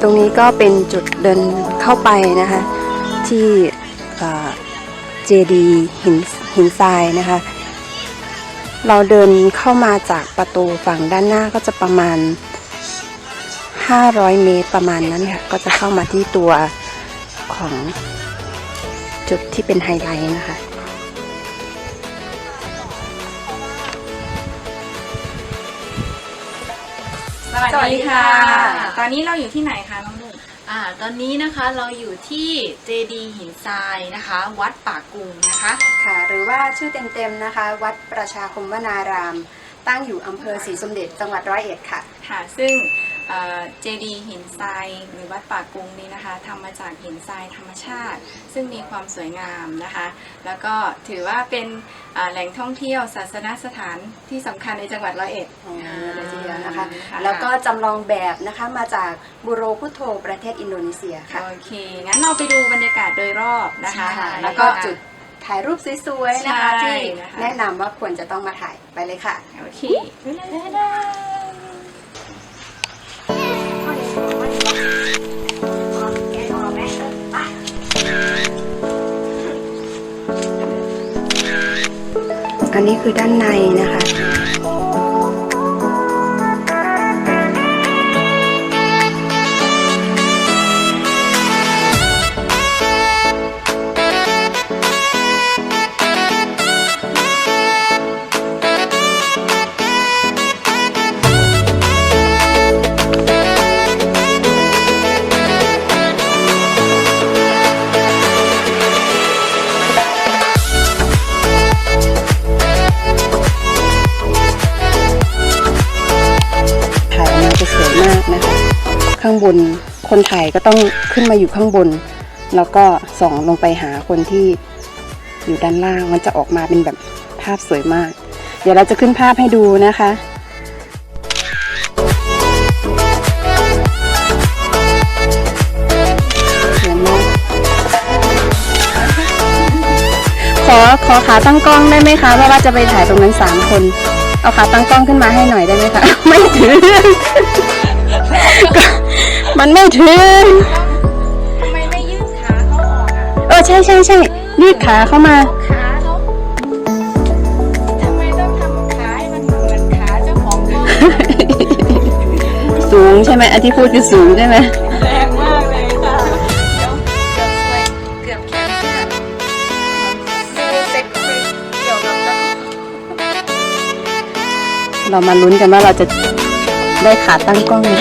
ตรงนี้ก็เป็นจุดเดินเข้าไปนะคะ ที่เจดีหินหินทรายนะคะ เราเดินเข้ามาจากประตูฝั่งด้านหน้าก็จะประมาณ 500 เมตรประมาณนั้นค่ะ ก็จะเข้ามาที่ตัวของจุดที่เป็นไฮไลท์นะคะ สวัสดีค่ะ ตอนนี้เราอยู่ที่ไหนคะน้องนุ่น อ่าตอนนี้นะคะเราอยู่ที่เจดีหินทรายนะคะ วัดป่ากุงนะคะ ค่ะ หรือว่าชื่อเต็มๆนะคะ วัดประชาคมวนาราม ตั้งอยู่อำเภอศรีสมเด็จจังหวัดร้อยเอ็ดค่ะ ค่ะ ซึ่ง เจดีหินทรายหรือวัดป่ากุงนี้นะคะทำมาจากหินทรายธรรมชาติ ซึ่งมีความสวยงามนะคะ แล้วก็ถือว่าเป็นอ่าแหล่งท่องเที่ยวศาสนสถานที่สำคัญในจังหวัดร้อยเอ็ดเลยทีเดียวนะคะค่ะแล้วก็จำลองแบบนะคะมาจากบูโรพุโทโธประเทศอินโดนีเซียค่ะโอเค งั้นเราไปดูบรรยากาศโดยรอบนะคะใช่แล้วแล้วก็ก็จุจุดดถ่ายรูปสวยๆนะคะใช่ที่นะคะแนะนำว่าควรจะต้องมาถ่ายไปเลยค่ะโอเคอัน นี้คือด้านในนะคะ บน คนถ่ายก็ต้องขึ้นมาอยู่ข้างบน แล้วก็ส่องลงไปหาคนที่อยู่ด้านล่าง มันจะออกมาเป็นแบบภาพสวยมาก เดี๋ยวเราจะขึ้นภาพให้ดูนะคะขอขอขาตั้งกล้องได้ไหมคะเพราะว่าจะไปถ่ายตรงนั้นสามคน เอาขาตั้งกล้องขึ้นมาให้หน่อยได้ไหมคะ ไม่ถึง มันไม่ถึง ทำไมไม่ยืดขาเขาออกอะเออใช่ใช่ใช่ยืดขาเข้ามา ขาเขาทำไมต้องทำขาให้มันเหมือนขาเจ้าของกล้องสูงใช่ไหมอันที่พูดคือสูงใช่ไหมแรงมากเลยค่ะเดี๋ยวเกือบสวยเกือบแขนเสื้อดูเซ็กซี่เกี่ยวกับเจ้าของเรามาลุ้นกันว่าเราจะได้ขาตั้งกล้องไหม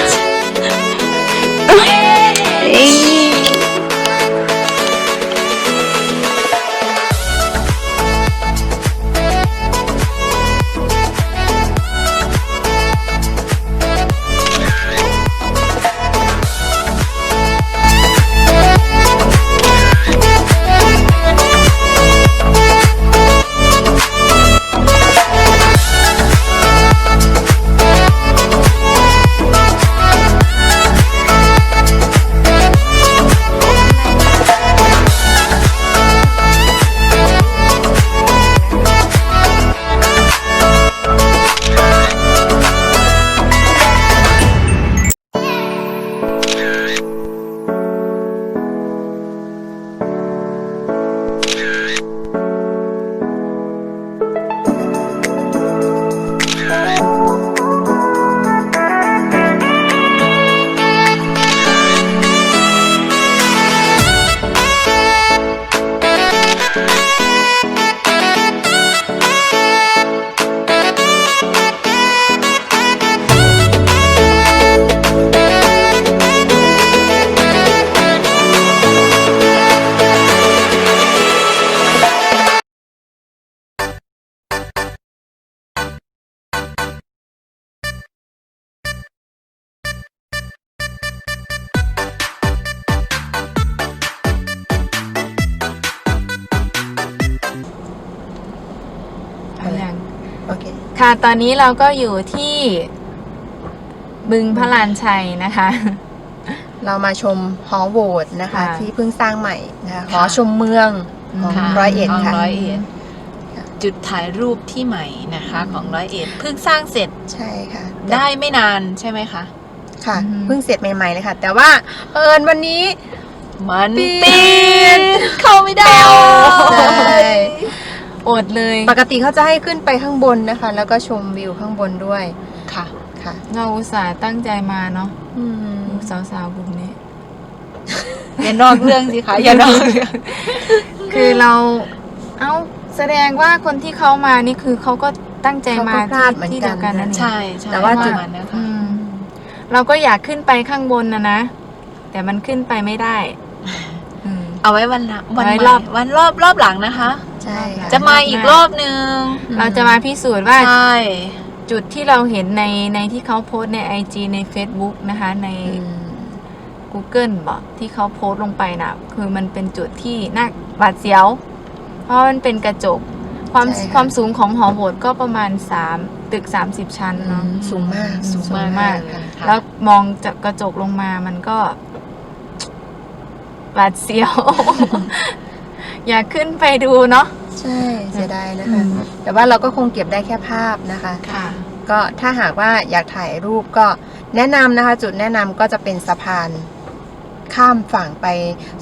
คค่ะ ตอนนี้เราก็อยู่ที่บึงพระลานชัยนะคะ เรามาชมหอโบสถ์นะคะ ค่ะที่เพิ่งสร้างใหม่นะคะหอค่ะ ชมเมืองของค่ะร้อยเอ็ดของค่ะร้อยเอ็ดจุดถ่ายรูปที่ใหม่นะคะของร้อยเอ็ดเพิ่งสร้างเสร็จใช่ค่ะได้ไม่นานใช่ไหมคะ ค่ะ อือฮึเพิ่งเสร็จใหม่ๆเลยค่ะ แต่ว่าเอิญวันนี้ มันปิดปิดเข้าไม่ได้ใช่ อดเลยปกติเขาจะให้ขึ้นไปข้างบนนะคะ แล้วก็ชมวิวข้างบนด้วยค่ะ ค่ะ เราอุตส่าห์ตั้งใจมาเนาะอืมดูสาวๆกลุ่มนี้ อย่านอกเรื่องสิคะอย่านอกเรื่องคือเรา เอ้าแสดงว่าคนที่เขามานี่คือเขาก็ตั้งใจมาเขาก็พลาดเหมือนที่กันเดียวกันนั่นเอง ใช่ใช่แต่ว่าจุด ประมณนั้นค่ะ อืมเราก็อยากขึ้นไปข้างบนนะนะ แต่มันขึ้นไปไม่ได้อืม เอาไว้วันละวันไว้ใหม่รอบวันรอบรอบหลังนะคะ ใช่ค่จะมาอีกรอบนึงเราจะมาพิสูจน์ว่า ใช่ จุดที่เราเห็นในในที่เขาโพสต์ใน IG ใน Facebook นะคะ ในอืม Google บอกที่เขาโพสต์ลงไปนะคือมันเป็นจุดที่น่าหวาดเสียว เพราะมันเป็นกระจก ความใช่ค่ะ ความสูงของหอโบสถ์ก็ประมาณ 3 ตึก 30 ชั้นเนาะ สูงมากสูงมาก ค่ะค่ะแล้วมองจากกระจกลงมามันก็หวาดเสียว อยากขึ้นไปดูเนาะ ใช่เสียดายนะคะแต่ว่าเราก็คงเก็บได้แค่ภาพนะคะ ค่ะ ก็ถ้าหากว่าอยากถ่ายรูปก็แนะนำนะคะ จุดแนะนำก็จะเป็นสะพานข้ามฝั่งไป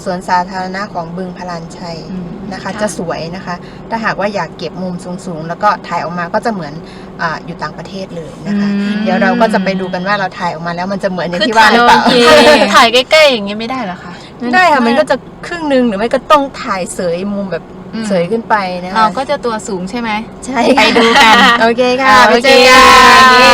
สวนสาธารณะของบึงพลานชัยอืมนะคะค่ะจะสวยนะคะ ถ้าหากว่าอยากเก็บมุมสูงๆ แล้วก็ถ่ายออกมาก็จะเหมือนอาอยู่ต่างประเทศเลยนะคะ อืม เดี๋ยวเราก็จะไปดูกันว่าเราถ่ายออกมาแล้วมันจะเหมือนอย่างคือที่ว่าถ่ายหรือเปล่าถ่ายใกล้ๆอย่างเงี้ยไม่ได้เหรอคะ ได้ค่ะมันก็จะครึ่งหนึ่งหรือไม่ก็ต้องถ่ายเสยมุมแบบอืม เสยขึ้นไปนะคะเราก็จะตัวสูงใช่ไหม ใช่ไปดูกันโอเคค่ะอ่าไปโอเจเคอกันค่ะเย้